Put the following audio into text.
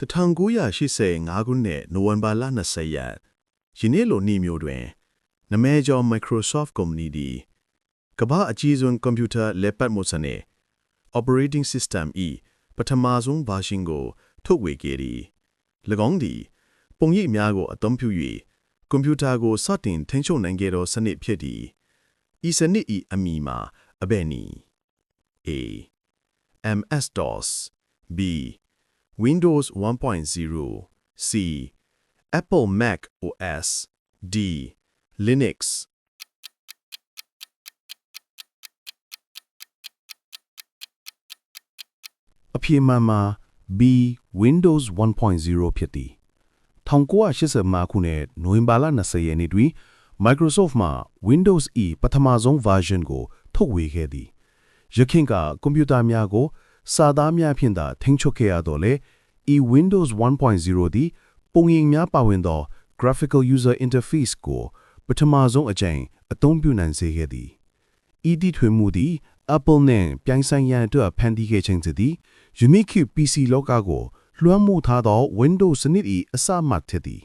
1985ခုနှစ်နိုဝင်ဘာလ20ရက်ယနေ့လိုနေ့မျိုးတွင်နမဲကျော် Microsoft ကုမ္ပဏီသည်ကမ္ဘာအကြီးဆုံးကွန်ပျူတာလက်ပတ်မှုစနစ် Operating System ၏ပထမဆုံး version ကို ထုတ်ဝေခဲ့သည်၎င်းသည် ပုံရိပ်များကိုအသုံးပြု၍ကွန်ပျူတာကိုစတင်ထိန်းချုပ်နိုင်ခဲ့သောစနစ်ဖြစ်သည်ဤစနစ်၏အမည်မှာအဘယ်နည်း A MS-DOS B Windows 1.0 C Apple Mac OS D Linux အဖြေမှန်မှာ B Windows 1.0 ဖြစ်သည်1985ခုနှစ်နိုဝင်ဘာလ20ရက်နေ့တွင် Microsoft မှ Windows E ပထမဆုံး version ကို ထုတ်ဝေခဲ့သည်ယခင်ကကွန်ပျူတာများကို စာသားများဖြင့်သာထိန်းချုပ်ခဲ့ရတော့လေ E Windows 1.0သည်ပုံရိပ်များပါဝင်သော Graphical User Interface ကိုပထမဆုံးအကြိမ်အသုံးပြုနိုင်စေခဲ့သည်ဤတည်ထွင်မှုသည် Apple နှင့်ပြိုင်ဆိုင်ရန်အတွက်ဖန်တီးခဲ့ခြင်းသည် Unique PC လောကကိုလွှမ်းမိုးထားသော Windows စနစ်၏အစမှဖြစ်သည်